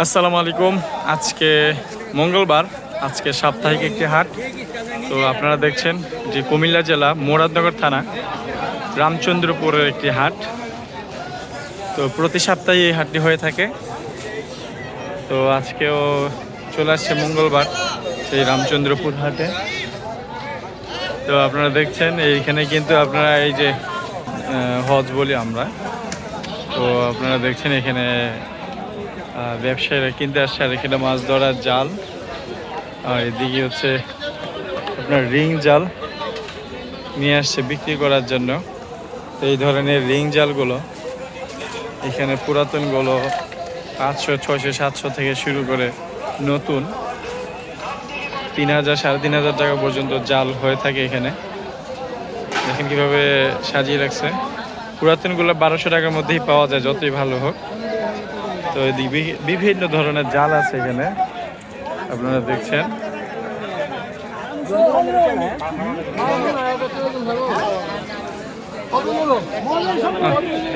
আসসালামু আলাইকুম। আজকে মঙ্গলবার, আজকে সাপ্তাহিক একটি হাট। তো আপনারা দেখছেন যে কুমিল্লা জেলা মুরাদনগর থানা, রামচন্দ্রপুরের একটি হাট। তো প্রতি সপ্তাহে এই হাটটি হয়ে থাকে। তো আজকেও চলে আসছে মঙ্গলবার সেই রামচন্দ্রপুর হাটে। তো আপনারা দেখছেন, এইখানে কিন্তু আপনারা এই যে হজ বলি আমরা। তো আপনারা দেখছেন এখানে ব্যবসায়ীরা কিনতে আসছে আর এখানে মাছ ধরার জাল। আর এদিকে হচ্ছে আপনার রিং জাল নিয়ে আসছে বিক্রি করার জন্য। এই ধরনের রিং জালগুলো এখানে পুরাতনগুলো পাঁচশো, ছয়শো, সাতশো থেকে শুরু করে নতুন। তিন হাজার, সাড়ে তিন হাজার টাকা পর্যন্ত জাল হয়ে থাকে এখানে। দেখেন কীভাবে সাজিয়ে রাখছে। পুরাতনগুলো বারোশো টাকার মধ্যেই পাওয়া যায়, যতই ভালো হোক। তো বিভিন্ন ধরনের জাল আছে এখানে। আপনারা দেখছেন।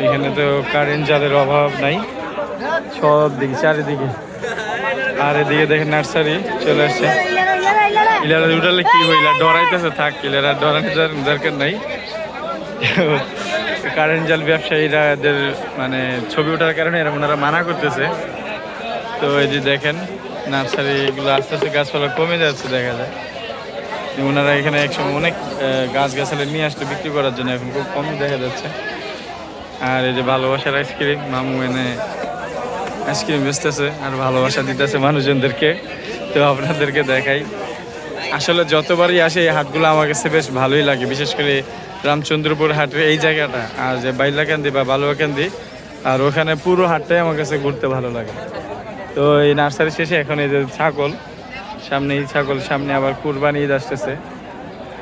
এখানে তো কারেন্ট জালের অভাব নাই। সব দিকে চারিদিকে। আর এদিকে দেখেন নার্সারি চলে আসছে। ইলারা উঠালে কি হইলা? ডরাইতেছে, থাক, ইলারা ডরানোর দরকার নাই। কারেন্ট জাল ব্যবসায়ীরা এদের মানে ছবি ওঠার কারণে এরা ওনারা মানা করতেছে। তো এই যে দেখেন, নার্সারি এগুলো আস্তে আস্তে গাছপালা কমে যাচ্ছে দেখা যায়। ওনারা এখানে একসময় অনেক গাছ গাছালি নিয়ে আসতো বিক্রি করার জন্য এখন খুব কমই দেখা যাচ্ছে। আর এই যে ভালোবাসার আইসক্রিম, মামু এনে আইসক্রিম বেচতেছে আর ভালোবাসা দিতেছে মানুষজনদেরকে। তো আপনাদেরকে দেখাই। আসলে যতবারই আসে এই হাটগুলো আমার কাছে বেশ ভালোই লাগে, বিশেষ করে রামচন্দ্রপুর হাটের এই জায়গাটা আর যে বাইলাকান্দি বা বালুয়াকান্দি, আর ওখানে পুরো হাটটাই আমার কাছে ঘুরতে ভালো লাগে। তো এই নার্সারি শেষে এখন এই যে ছাগল, সামনে এই ছাগল, সামনে আবার কুরবানি ঈদ আসতেছে।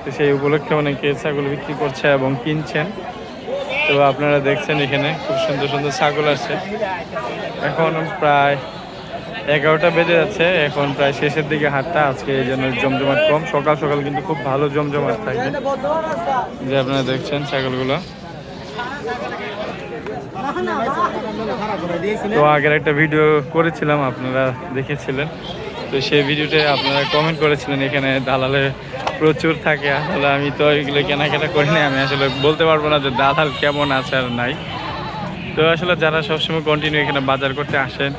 তো সেই উপলক্ষে অনেকে ছাগল বিক্রি করছে এবং কিনছেন। তো আপনারা দেখছেন এখানে খুব সুন্দর সুন্দর ছাগল আসছে। এখন প্রায় এগারোটা বেজে যাচ্ছে, এখন প্রায় শেষের দিকে হাটটা, আজকে এই জন্য জমজমাট কম। সকাল সকাল কিন্তু খুব ভালো জমজমাট থাকে। যে আপনারা দেখছেন ছাগলগুলো। তো আগের একটা ভিডিও করেছিলাম, আপনারা দেখেছিলেন। তো সেই ভিডিওতে আপনারা কমেন্ট করেছিলেন, এখানে দালালে প্রচুর থাকে। আসলে আমি তো এগুলো কেনাকাটা করি না আমি আসলে বলতে পারব না যে দালাল কেমন আছে আর নাই। তো আসলে যারা সবসময় কন্টিনিউ এখানে বাজার করতে আসেন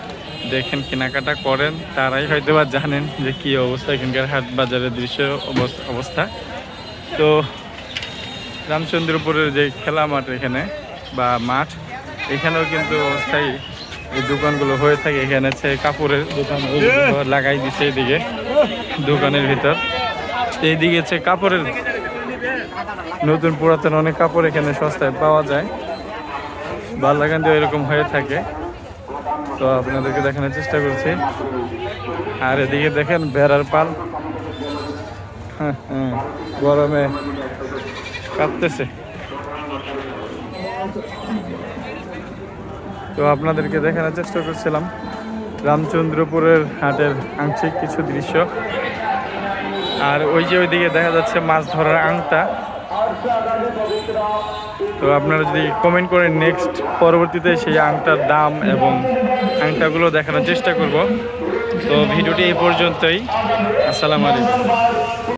দেখেন কেনাকাটা করেন, তারাই হয়তো বা জানেন যে কী অবস্থা এখানকার হাট বাজারের দৃশ্য অবস- অবস্থা। তো রামচন্দ্রপুরের যে খেলা মাঠ এখানে বা মাঠ, এখানেও কিন্তু অবস্থায় এই দোকানগুলো হয়ে থাকে। এখানে হচ্ছে কাপড়ের দোকান লাগাই দিচ্ছে এদিকে দোকানের ভিতর। এইদিকে হচ্ছে কাপড়ের নতুন পুরাতন অনেক কাপড় এখানে সস্তায় পাওয়া যায়। বাল্লাকান্দিও এরকম হয়ে থাকে। তো আপনাদেরকে দেখানোর চেষ্টা করছি। আর এদিকে দেখেন ভেড়ার পাল। হ্যাঁ হ্যাঁ গরমে কাঁপতেছে। তো আপনাদেরকে দেখানোর চেষ্টা করছিলাম রামচন্দ্রপুরের হাটের আংশিক কিছু দৃশ্য। আর ওই যে ওইদিকে দেখা যাচ্ছে মাছ ধরার আংটা। তো আপনারা যদি কমেন্ট করেন নেক্সট পরবর্তীতে সেই আংটার দাম এবং আংটাগুলো দেখানোর চেষ্টা করব। তো ভিডিওটি এই পর্যন্তই। আসসালামু আলাইকুম।